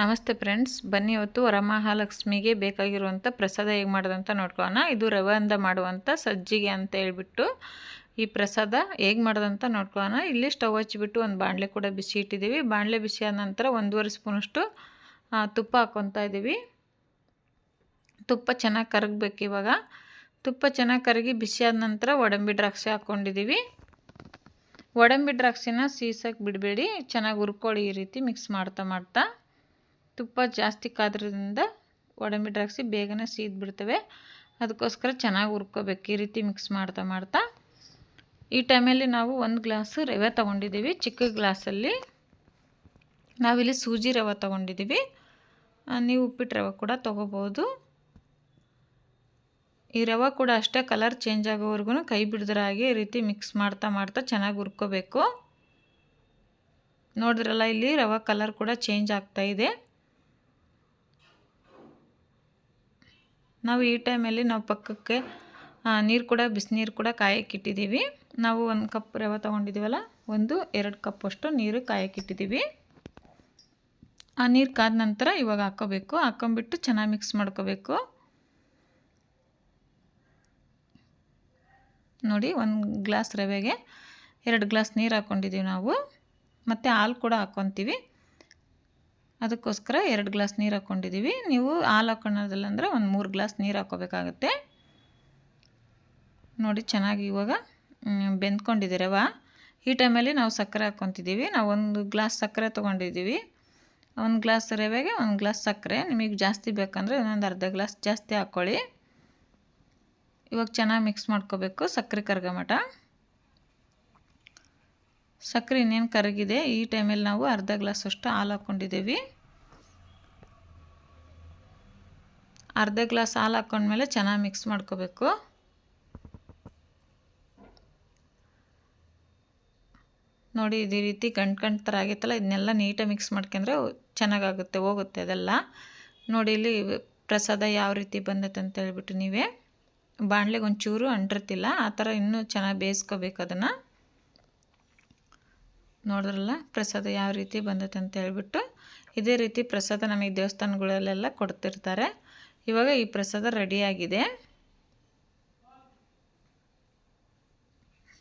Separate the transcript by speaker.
Speaker 1: ನಮಸ್ತೆ ಫ್ರೆಂಡ್ಸ್, ಬನ್ನಿ ಇವತ್ತು ವರಮಹಾಲಕ್ಷ್ಮಿಗೆ ಬೇಕಾಗಿರುವಂಥ ಪ್ರಸಾದ ಹೇಗೆ ಮಾಡೋದಂತ ನೋಡ್ಕೊಳ್ಳೋಣ. ಇದು ರವೆಯಿಂದ ಮಾಡುವಂಥ ಸಜ್ಜಿಗೆ ಅಂತ ಹೇಳ್ಬಿಟ್ಟು ಈ ಪ್ರಸಾದ ಹೇಗೆ ಮಾಡೋದಂತ ನೋಡ್ಕೊಳ್ಳೋಣ. ಇಲ್ಲಿ ಸ್ಟವ್ ಹಚ್ಚಿಬಿಟ್ಟು ಒಂದು ಬಾಣಲೆ ಕೂಡ ಬಿಸಿ ಇಟ್ಟಿದ್ದೀವಿ. ಬಾಣಲೆ ಬಿಸಿ ಆದ ನಂತರ ಒಂದೂವರೆ ಸ್ಪೂನಷ್ಟು ತುಪ್ಪ ಹಾಕ್ಕೊತಾ ಇದ್ದೀವಿ. ತುಪ್ಪ ಚೆನ್ನಾಗಿ ಕರಗಬೇಕು ಇವಾಗ. ತುಪ್ಪ ಚೆನ್ನಾಗಿ ಕರಗಿ ಬಿಸಿ ಆದ ನಂತರ ಒಡಂಬಿ ದ್ರಾಕ್ಷಿ ಹಾಕ್ಕೊಂಡಿದ್ದೀವಿ. ಒಡಂಬಿ ದ್ರಾಕ್ಷಿನ ಸೀಸಕ್ಕೆ ಬಿಡಬೇಡಿ. ಚೆನ್ನಾಗಿ ಹುರ್ಕೊಳ್ಳಿ ಈ ರೀತಿ ಮಿಕ್ಸ್ ಮಾಡ್ತಾ ಮಾಡ್ತಾ. ತುಪ್ಪ ಜಾಸ್ತಿ ಕಾದ್ರಿಂದ ಒಡಂಬಿ ದ್ರಾಕ್ಷಿ ಬೇಗನೆ ಸೀದ್ ಬಿಡ್ತವೆ ಅದಕ್ಕೋಸ್ಕರ ಚೆನ್ನಾಗಿ ಹುರ್ಕೋಬೇಕು. ಈ ರೀತಿ ಮಿಕ್ಸ್ ಮಾಡ್ತಾ ಮಾಡ್ತಾ. ಈ ಟೈಮಲ್ಲಿ ನಾವು ಒಂದು ಗ್ಲಾಸು ರವೆ ತೊಗೊಂಡಿದ್ದೀವಿ. ಚಿಕ್ಕ ಗ್ಲಾಸಲ್ಲಿ ನಾವಿಲ್ಲಿ ಸೂಜಿ ರವೆ ತೊಗೊಂಡಿದ್ದೀವಿ. ನೀವು ಉಪ್ಪಿಟ್ಟು ರವೆ ಕೂಡ ತೊಗೋಬೋದು. ಈ ರವೆ ಕೂಡ ಅಷ್ಟೇ ಕಲರ್ ಚೇಂಜ್ ಆಗೋವರೆಗೂ ಕೈ ಬಿಡ್ದ್ರ ಹಾಗೆ ಈ ರೀತಿ ಮಿಕ್ಸ್ ಮಾಡ್ತಾ ಮಾಡ್ತಾ ಚೆನ್ನಾಗಿ ಹುರ್ಕೋಬೇಕು. ನೋಡಿದ್ರಲ್ಲ, ಇಲ್ಲಿ ರವೆ ಕಲರ್ ಕೂಡ ಚೇಂಜ್ ಆಗ್ತಾ ನಾವು ಈ ಟೈಮಲ್ಲಿ ನಾವು ಪಕ್ಕಕ್ಕೆ ನೀರು ಕೂಡ ಬಿಸಿನೀರು ಕೂಡ ಕಾಯಕ್ಕಿಟ್ಟಿದ್ದೀವಿ ನಾವು ಒಂದು ಕಪ್ ರವೆ ತೊಗೊಂಡಿದ್ದೀವಲ್ಲ, ಒಂದು, ಎರಡು ಕಪ್ಪಷ್ಟು ನೀರು ಕಾಯಕ್ಕಿಟ್ಟಿದ್ದೀವಿ ಆ ನೀರು ಕಾದ ನಂತರ ಇವಾಗ ಹಾಕ್ಕೋಬೇಕು ಹಾಕೊಂಬಿಟ್ಟು ಚೆನ್ನಾಗಿ ಮಿಕ್ಸ್ ಮಾಡ್ಕೋಬೇಕು. ನೋಡಿ, ಒಂದು ಗ್ಲಾಸ್ ರವೆಗೆ ಎರಡು ಗ್ಲಾಸ್ ನೀರು ಹಾಕ್ಕೊಂಡಿದ್ದೀವಿ ನಾವು. ಮತ್ತು ಹಾಲು ಕೂಡ ಹಾಕ್ಕೊತೀವಿ ಅದಕ್ಕೋಸ್ಕರ ಎರಡು ಗ್ಲಾಸ್ ನೀರು ಹಾಕ್ಕೊಂಡಿದ್ದೀವಿ ನೀವು ಹಾಲು ಹಾಕ್ಕೊಳ್ಳೋದಿಲ್ಲ ಅಂದರೆ ಒಂದು ಮೂರು ಗ್ಲಾಸ್ ನೀರು ಹಾಕ್ಕೋಬೇಕಾಗತ್ತೆ ನೋಡಿ ಚೆನ್ನಾಗಿ ಇವಾಗ ಬೆಂದ್ಕೊಂಡಿದೆ ಈ ಟೈಮಲ್ಲಿ ನಾವು ಸಕ್ಕರೆ ಹಾಕ್ಕೊತಿದ್ದೀವಿ ನಾವು ಒಂದು ಗ್ಲಾಸ್ ಸಕ್ಕರೆ ತೊಗೊಂಡಿದ್ದೀವಿ ಒಂದು ಗ್ಲಾಸ್ ರವೆಗೆ ಒಂದು ಗ್ಲಾಸ್ ಸಕ್ಕರೆ. ನಿಮಗೆ ಜಾಸ್ತಿ ಬೇಕಂದರೆ ಇನ್ನೊಂದು ಅರ್ಧ ಗ್ಲಾಸ್ ಜಾಸ್ತಿ ಹಾಕ್ಕೊಳ್ಳಿ ಇವಾಗ ಚೆನ್ನಾಗಿ ಮಿಕ್ಸ್ ಮಾಡ್ಕೋಬೇಕು ಸಕ್ಕರೆ ಕರಗಮಟ ಸಕ್ಕರೆ ಇನ್ನೇನು ಕರಗಿದೆ? ಈ ಟೈಮಲ್ಲಿ ನಾವು ಅರ್ಧ ಗ್ಲಾಸ್ ಅಷ್ಟು ಹಾಲು ಹಾಕ್ಕೊಂಡಿದ್ದೀವಿ. ಅರ್ಧ ಗ್ಲಾಸ್ ಹಾಲು ಹಾಕ್ಕೊಂಡ್ಮೇಲೆ ಚೆನ್ನಾಗಿ ಮಿಕ್ಸ್ ಮಾಡ್ಕೋಬೇಕು. ನೋಡಿ, ಇದೇ ರೀತಿ ಗಂಟು ಗಂಟು ಥರ ಆಗಿತ್ತಲ್ಲ, ಇದನ್ನೆಲ್ಲ ನೀಟಾಗಿ ಮಿಕ್ಸ್ ಮಾಡ್ಕೊಂಡ್ರೆ ಚೆನ್ನಾಗಾಗುತ್ತೆ, ಹೋಗುತ್ತೆ ಅದೆಲ್ಲ. ನೋಡಿ, ಇಲ್ಲಿ ಪ್ರಸಾದ ಯಾವ ರೀತಿ ಬಂದೈತೆ ಅಂತ ಹೇಳ್ಬಿಟ್ಟು ನೀವೇ. ಬಾಣಲೆಗೆ ಒಂಚೂರು ಅಂಟಿರ್ತಿಲ್ಲ, ಆ ಥರ ಇನ್ನೂ ಚೆನ್ನಾಗಿ ಬೇಯಿಸ್ಕೋಬೇಕು ಅದನ್ನು. ನೋಡಿದ್ರಲ್ಲ? ಪ್ರಸಾದ ಯಾವ ರೀತಿ ಬಂದೈತೆ ಅಂತ ಹೇಳ್ಬಿಟ್ಟು ಇದೇ ರೀತಿ ಪ್ರಸಾದ ನಮಗೆ ದೇವಸ್ಥಾನಗಳಲ್ಲೆಲ್ಲ ಕೊಡ್ತಿರ್ತಾರೆ. ಇವಾಗ ಈ ಪ್ರಸಾದ ರೆಡಿಯಾಗಿದೆ